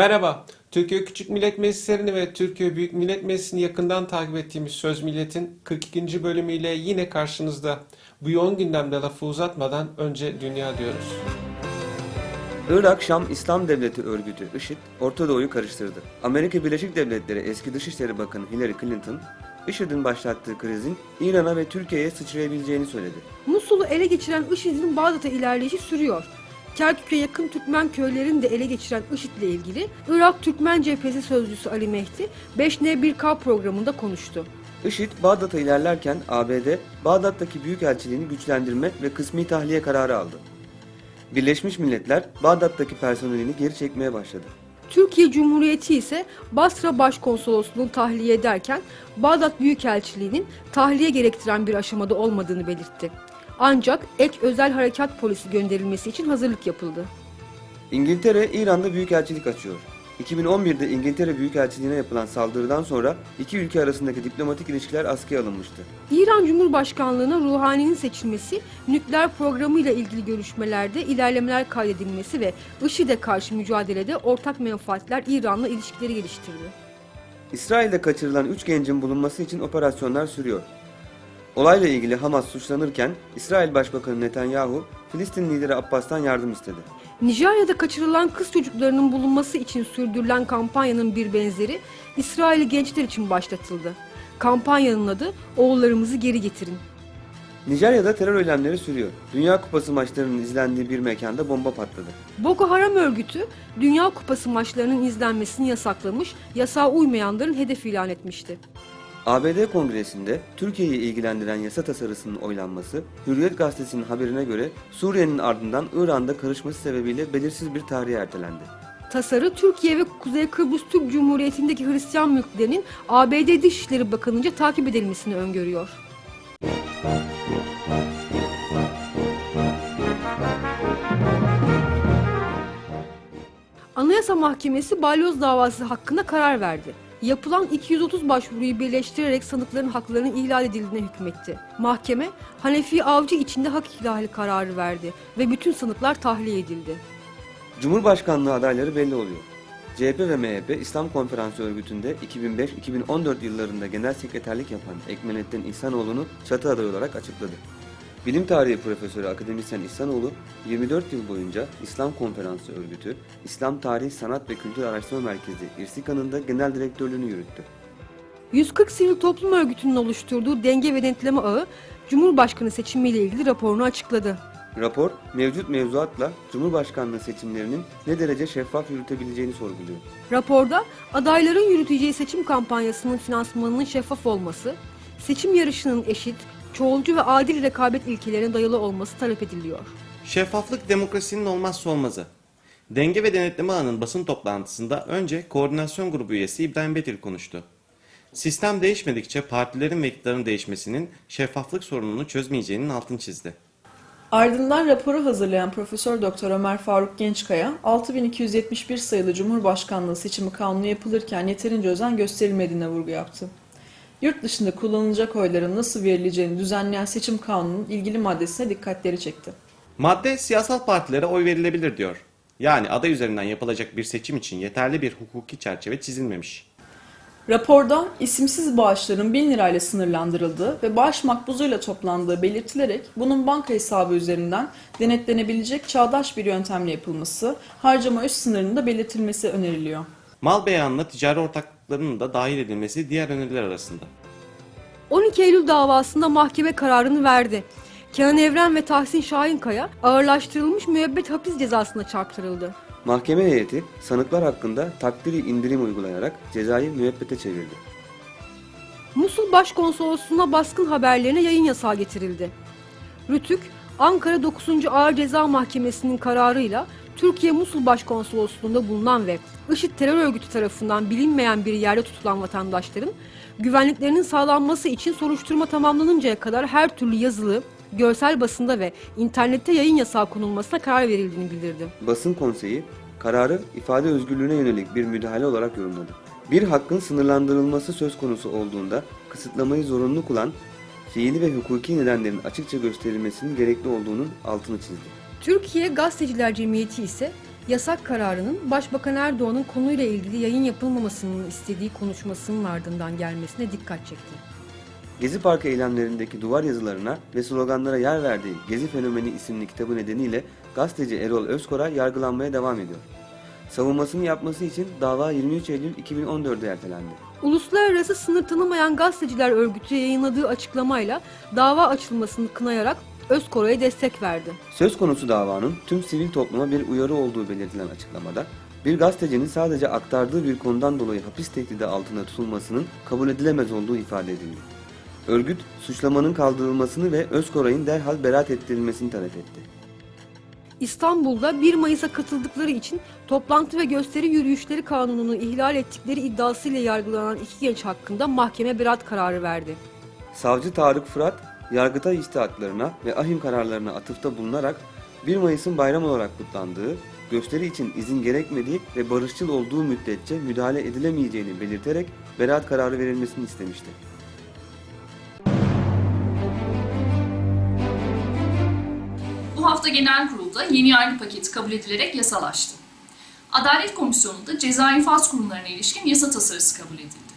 Merhaba, Türkiye Küçük Millet Meclislerini ve Türkiye Büyük Millet Meclisi'ni yakından takip ettiğimiz Söz Millet'in 42. bölümüyle yine karşınızda. Bu yoğun gündemde lafı uzatmadan önce dünya diyoruz. Irak Şam İslam Devleti örgütü IŞİD Orta Doğu'yu karıştırdı. Amerika Birleşik Devletleri eski Dışişleri Bakanı Hillary Clinton, IŞİD'in başlattığı krizin İran'a ve Türkiye'ye sıçrayabileceğini söyledi. Musul'u ele geçiren IŞİD'in Bağdat'a ilerleyişi sürüyor. Kerkük'e yakın Türkmen köylerini de ele geçiren IŞİD'le ilgili Irak Türkmen Cephesi Sözcüsü Ali Mehdi 5N1K programında konuştu. IŞİD Bağdat'a ilerlerken ABD, Bağdat'taki büyükelçiliğini güçlendirme ve kısmi tahliye kararı aldı. Birleşmiş Milletler Bağdat'taki personelini geri çekmeye başladı. Türkiye Cumhuriyeti ise Basra Başkonsolosluğunu tahliye ederken Bağdat Büyükelçiliği'nin tahliye gerektiren bir aşamada olmadığını belirtti. Ancak ek özel harekat polisi gönderilmesi için hazırlık yapıldı. İngiltere İran'da büyükelçilik açıyor. 2011'de İngiltere Büyükelçiliğine yapılan saldırıdan sonra iki ülke arasındaki diplomatik ilişkiler askıya alınmıştı. İran Cumhurbaşkanlığına Ruhani'nin seçilmesi, nükleer programıyla ilgili görüşmelerde ilerlemeler kaydedilmesi ve IŞİD'e karşı mücadelede ortak menfaatler İran'la ilişkileri geliştirdi. İsrail'de kaçırılan 3 gencin bulunması için operasyonlar sürüyor. Olayla ilgili Hamas suçlanırken İsrail Başbakanı Netanyahu, Filistin lideri Abbas'tan yardım istedi. Nijerya'da kaçırılan kız çocuklarının bulunması için sürdürülen kampanyanın bir benzeri İsrail'i gençler için başlatıldı. Kampanyanın adı Oğullarımızı Geri Getirin. Nijerya'da terör eylemleri sürüyor. Dünya Kupası maçlarının izlendiği bir mekanda bomba patladı. Boko Haram örgütü Dünya Kupası maçlarının izlenmesini yasaklamış, yasağa uymayanların hedef ilan etmişti. ABD Kongresi'nde Türkiye'yi ilgilendiren yasa tasarısının oylanması, Hürriyet Gazetesi'nin haberine göre Suriye'nin ardından İran'da karışması sebebiyle belirsiz bir tarihe ertelendi. Tasarı Türkiye ve Kuzey Kıbrıs Türk Cumhuriyeti'ndeki Hristiyan mülklerinin ABD Dışişleri Bakanı'nca takip edilmesini öngörüyor. Anayasa Mahkemesi balyoz davası hakkında karar verdi. Yapılan 230 başvuruyu birleştirerek sanıkların haklarının ihlal edildiğine hükmetti. Mahkeme, Hanefi Avcı içinde hak ihlali kararı verdi ve bütün sanıklar tahliye edildi. Cumhurbaşkanlığı adayları belli oluyor. CHP ve MHP İslam Konferansı örgütünde 2005-2014 yıllarında genel sekreterlik yapan Ekmenettin İhsanoğlu'nu çatı adayı olarak açıkladı. Bilim tarihi profesörü akademisyen İhsanoğlu 24 yıl boyunca İslam Konferansı örgütü, İslam Tarih Sanat ve Kültür Araştırma Merkezi İRSİKA'nın da genel direktörlüğünü yürüttü. 140 sivil toplum örgütünün oluşturduğu denge ve denetleme ağı, Cumhurbaşkanı seçimiyle ilgili raporunu açıkladı. Rapor, mevcut mevzuatla Cumhurbaşkanlığı seçimlerinin ne derece şeffaf yürütebileceğini sorguluyor. Raporda adayların yürüteceği seçim kampanyasının finansmanının şeffaf olması, seçim yarışının eşit, çoğulcu ve adil rekabet ilkelerine dayalı olması talep ediliyor. Şeffaflık demokrasinin olmazsa olmazı. Denge ve Denetleme Ağı'nın basın toplantısında önce koordinasyon grubu üyesi İbrahim Betil konuştu. Sistem değişmedikçe partilerin ve iktidarın değişmesinin şeffaflık sorununu çözmeyeceğinin altını çizdi. Ardından raporu hazırlayan Profesör Doktor Ömer Faruk Gençkaya, 6271 sayılı Cumhurbaşkanlığı seçimi kanunu yapılırken yeterince özen gösterilmediğine vurgu yaptı. Yurt dışında kullanılacak oyların nasıl verileceğini düzenleyen seçim kanununun ilgili maddesine dikkatleri çekti. Madde siyasal partilere oy verilebilir diyor. Yani aday üzerinden yapılacak bir seçim için yeterli bir hukuki çerçeve çizilmemiş. Raporda isimsiz bağışların 1000 lirayla sınırlandırıldığı ve bağış makbuzuyla toplandığı belirtilerek bunun banka hesabı üzerinden denetlenebilecek çağdaş bir yöntemle yapılması, harcama üst sınırının da belirtilmesi öneriliyor. Mal beyanına ticari ortaklıklarının da dahil edilmesi diğer öneriler arasında. 12 Eylül davasında mahkeme kararını verdi. Kenan Evren ve Tahsin Şahinkaya ağırlaştırılmış müebbet hapis cezasına çarptırıldı. Mahkeme heyeti sanıklar hakkında takdiri indirim uygulayarak cezayı müebbete çevirdi. Musul Başkonsolosluğu'na baskın haberlerine yayın yasağı getirildi. Rütük, Ankara 9. Ağır Ceza Mahkemesi'nin kararıyla Türkiye Musul Başkonsolosluğu'nda bulunan ve IŞİD terör örgütü tarafından bilinmeyen bir yerde tutulan vatandaşların güvenliklerinin sağlanması için soruşturma tamamlanıncaya kadar her türlü yazılı, görsel basında ve internette yayın yasağı konulmasına karar verildiğini bildirdi. Basın konseyi kararı ifade özgürlüğüne yönelik bir müdahale olarak yorumladı. Bir hakkın sınırlandırılması söz konusu olduğunda kısıtlamayı zorunlu kılan fiili ve hukuki nedenlerin açıkça gösterilmesinin gerekli olduğunun altını çizdi. Türkiye Gazeteciler Cemiyeti ise Yasak kararının Başbakan Erdoğan'ın konuyla ilgili yayın yapılmamasının istediği konuşmasının ardından gelmesine dikkat çekti. Gezi Parkı eylemlerindeki duvar yazılarına ve sloganlara yer verdiği Gezi Fenomeni isimli kitabı nedeniyle gazeteci Erol Özkoray yargılanmaya devam ediyor. Savunmasını yapması için dava 23 Eylül 2014'de ertelendi. Uluslararası Sınır Tanımayan Gazeteciler Örgütü yayınladığı açıklamayla dava açılmasını kınayarak Özkoray'a destek verdi. Söz konusu davanın tüm sivil topluma bir uyarı olduğu belirtilen açıklamada, bir gazetecinin sadece aktardığı bir konudan dolayı hapis tehdidi altında tutulmasının kabul edilemez olduğu ifade edildi. Örgüt, suçlamanın kaldırılmasını ve Özkoray'ın derhal beraat ettirilmesini talep etti. İstanbul'da 1 Mayıs'a katıldıkları için toplantı ve gösteri yürüyüşleri kanununu ihlal ettikleri iddiasıyla yargılanan iki genç hakkında mahkeme beraat kararı verdi. Savcı Tarık Fırat, Yargıtay içtihatlarına ve ahim kararlarına atıfta bulunarak 1 Mayıs'ın bayram olarak kutlandığı, gösteri için izin gerekmediği ve barışçıl olduğu müddetçe müdahale edilemeyeceğini belirterek beraat kararı verilmesini istemişti. Bu hafta genel kurulda yeni yargı paketi kabul edilerek yasalaştı. Adalet Komisyonu'nda ceza infaz kurumlarına ilişkin yasa tasarısı kabul edildi.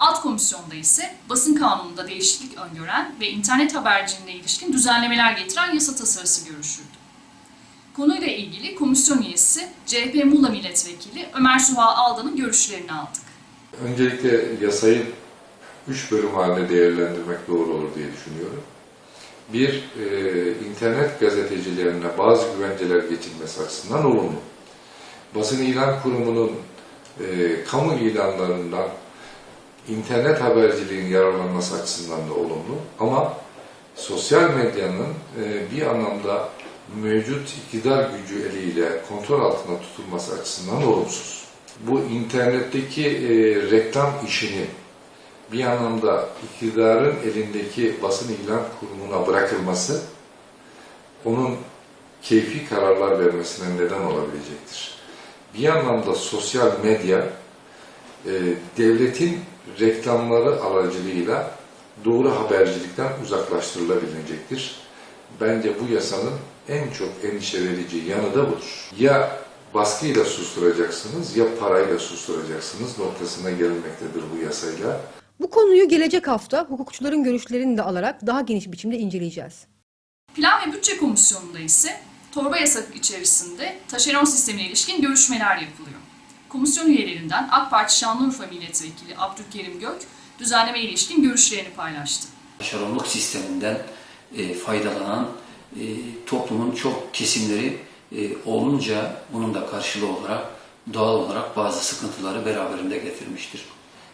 Alt komisyonda ise basın kanununda değişiklik öngören ve internet haberciliğine ilişkin düzenlemeler getiren yasa tasarısı görüşüldü. Konuyla ilgili komisyon üyesi CHP Muğla Milletvekili Ömer Suha Aldan'ın görüşlerini aldık. Öncelikle yasayı üç bölüm halinde değerlendirmek doğru olur diye düşünüyorum. Bir, e, internet gazetecilerine bazı güvenceler geçilmesi açısından olumlu. Basın İlan Kurumu'nun e, kamu ilanlarından internet haberciliğin yararlanması açısından da olumlu. Ama sosyal medyanın e, bir anlamda mevcut iktidar gücü eliyle kontrol altında tutulması açısından olumsuz. Bu internetteki e, reklam işini bir anlamda iktidarın elindeki basın ilan kurumuna bırakılması onun keyfi kararlar vermesine neden olabilecektir. Bir anlamda sosyal medya e, devletin reklamları aracılığıyla doğru habercilikten uzaklaştırılabilecektir. Bence bu yasanın en çok endişe verici yanı da budur. Ya baskıyla susturacaksınız ya parayla susturacaksınız noktasına gelmektedir bu yasayla. Bu konuyu gelecek hafta hukukçuların görüşlerini de alarak daha geniş biçimde inceleyeceğiz. Plan ve Bütçe Komisyonu'nda ise torba yasak içerisinde taşeron sistemine ilişkin görüşmeler yapılıyor. Komisyon üyelerinden AK Parti Şanlıurfa Milletvekili Abdülkerim Gök düzenleme ilişkin görüşlerini paylaştı. taşeronluk sisteminden e, faydalanan e, toplumun çok kesimleri e, olunca bunun da karşılığı olarak doğal olarak bazı sıkıntıları beraberinde getirmiştir.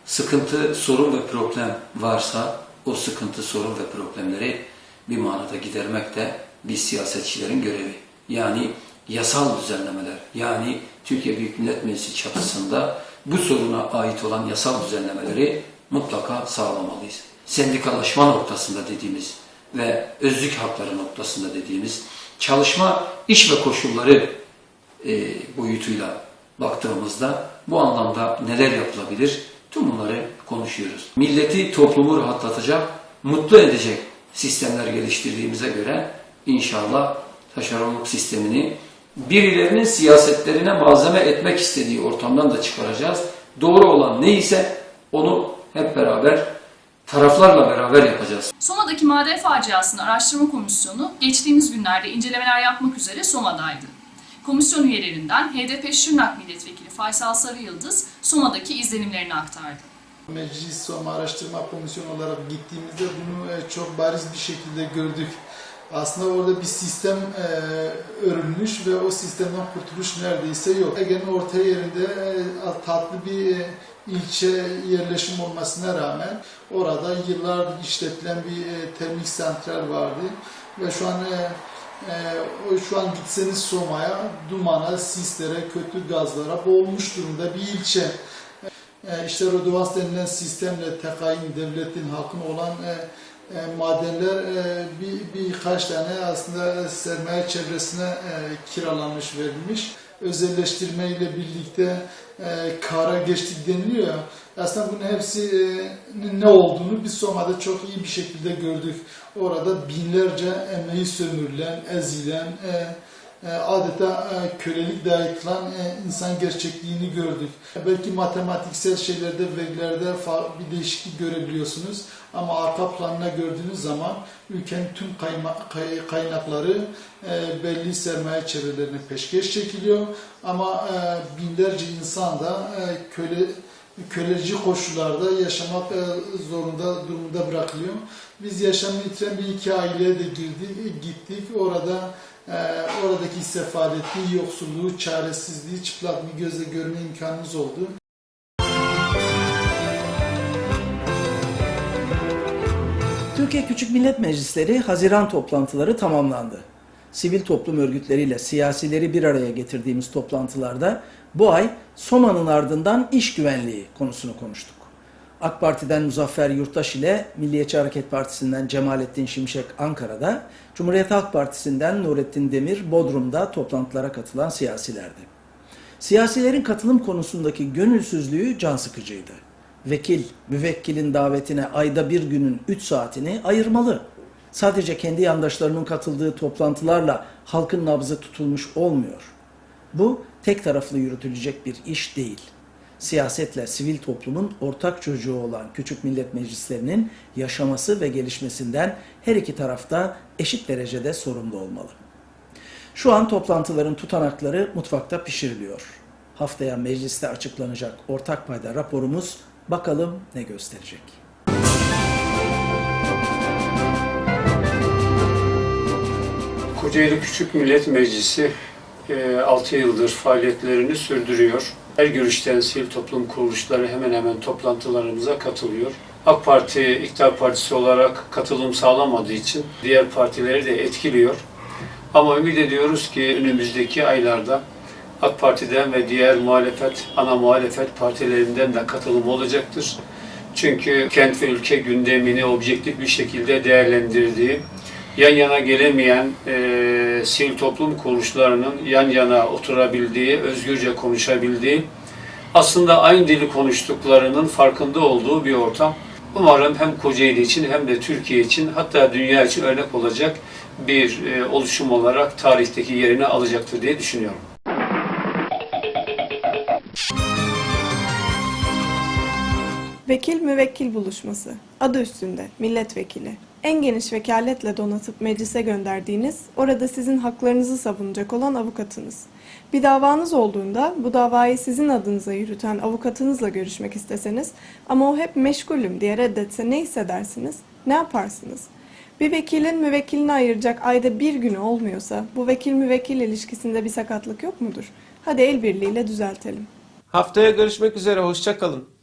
Sıkıntı, sorun ve problem varsa o sıkıntı, sorun ve problemleri bir manada gidermek de biz siyasetçilerin görevi. Yani yasal düzenlemeler, yani Türkiye Büyük Millet Meclisi çatısında bu soruna ait olan yasal düzenlemeleri mutlaka sağlamalıyız. Sendikalaşma noktasında dediğimiz ve özlük hakları noktasında dediğimiz çalışma iş ve koşulları e, boyutuyla baktığımızda bu anlamda neler yapılabilir? Tüm bunları konuşuyoruz. Milleti, toplumu rahatlatacak, mutlu edecek sistemler geliştirdiğimize göre inşallah taşeronluk sistemini birilerinin siyasetlerine malzeme etmek istediği ortamdan da çıkaracağız. Doğru olan neyse onu hep beraber taraflarla beraber yapacağız. Soma'daki maden faciasını araştırma komisyonu geçtiğimiz günlerde incelemeler yapmak üzere Soma'daydı. Komisyon üyelerinden HDP Şırnak Milletvekili Faysal Sarı Yıldız Soma'daki izlenimlerini aktardı. Meclis Soma Araştırma Komisyonu olarak gittiğimizde bunu e, çok bariz bir şekilde gördük. Aslında orada bir sistem e, örülmüş ve o sistemden kurtuluş neredeyse yok. Ege'nin orta yerinde e, tatlı bir e, ilçe yerleşim olmasına rağmen orada yıllardır işletilen bir e, termik santral vardı ve şu an e, e, o şu an gitseniz Soma'ya dumana, sislere, kötü gazlara boğulmuş durumda bir ilçe. E, işte Rodovas denilen sistemle tekayin devletin hakkın olan e, e, madenler e, bir birkaç tane aslında sermaye çevresine e, kiralanmış verilmiş. Özelleştirme ile birlikte e, kara geçtik deniliyor. Aslında bunun hepsinin ne olduğunu biz Soma'da çok iyi bir şekilde gördük. Orada binlerce emeği sömürülen, ezilen, e, e, adeta e, kölelik dayatılan e, insan gerçekliğini gördük. Belki matematiksel şeylerde, verilerde bir değişiklik görebiliyorsunuz ama arka planına gördüğünüz zaman ülkenin tüm kaynakları e, belli sermaye çevrelerine peşkeş çekiliyor ama e, binlerce insan da e, köle köleci koşullarda yaşamak e, zorunda durumda bırakılıyor. Biz yaşamını yitiren bir iki aileye de girdik, gittik. Orada e, oradaki sefaleti, yoksulluğu, çaresizliği çıplak bir gözle görme imkanımız oldu. Türkiye Küçük Millet Meclisleri Haziran toplantıları tamamlandı. Sivil toplum örgütleriyle siyasileri bir araya getirdiğimiz toplantılarda bu ay Soma'nın ardından iş güvenliği konusunu konuştuk. AK Parti'den Muzaffer Yurttaş ile Milliyetçi Hareket Partisi'nden Cemalettin Şimşek Ankara'da, Cumhuriyet Halk Partisi'nden Nurettin Demir Bodrum'da toplantılara katılan siyasilerdi. Siyasilerin katılım konusundaki gönülsüzlüğü can sıkıcıydı. Vekil, müvekkilin davetine ayda bir günün 3 saatini ayırmalı. Sadece kendi yandaşlarının katıldığı toplantılarla halkın nabzı tutulmuş olmuyor. Bu tek taraflı yürütülecek bir iş değil. Siyasetle sivil toplumun ortak çocuğu olan küçük millet meclislerinin yaşaması ve gelişmesinden her iki tarafta eşit derecede sorumlu olmalı. Şu an toplantıların tutanakları mutfakta pişiriliyor. Haftaya mecliste açıklanacak ortak payda raporumuz bakalım ne gösterecek. Kocaeli Küçük Millet Meclisi 6 yıldır faaliyetlerini sürdürüyor. Her görüşten sivil toplum kuruluşları hemen hemen toplantılarımıza katılıyor. AK Parti iktidar partisi olarak katılım sağlamadığı için diğer partileri de etkiliyor. Ama ümit ediyoruz ki önümüzdeki aylarda AK Parti'den ve diğer muhalefet, ana muhalefet partilerinden de katılım olacaktır. Çünkü kent ve ülke gündemini objektif bir şekilde değerlendirdiği, yan yana gelemeyen e, sivil toplum kuruluşlarının yan yana oturabildiği, özgürce konuşabildiği, aslında aynı dili konuştuklarının farkında olduğu bir ortam. Umarım hem Kocaeli için hem de Türkiye için hatta dünya için örnek olacak bir e, oluşum olarak tarihteki yerini alacaktır diye düşünüyorum. Vekil müvekkil buluşması. Adı üstünde milletvekili. En geniş vekaletle donatıp meclise gönderdiğiniz, orada sizin haklarınızı savunacak olan avukatınız. Bir davanız olduğunda bu davayı sizin adınıza yürüten avukatınızla görüşmek isteseniz ama o hep meşgulüm diye reddetse ne hissedersiniz? Ne yaparsınız? Bir vekilin müvekkilini ayıracak ayda bir günü olmuyorsa bu vekil müvekkil ilişkisinde bir sakatlık yok mudur? Hadi el birliğiyle düzeltelim. Haftaya görüşmek üzere, hoşça kalın.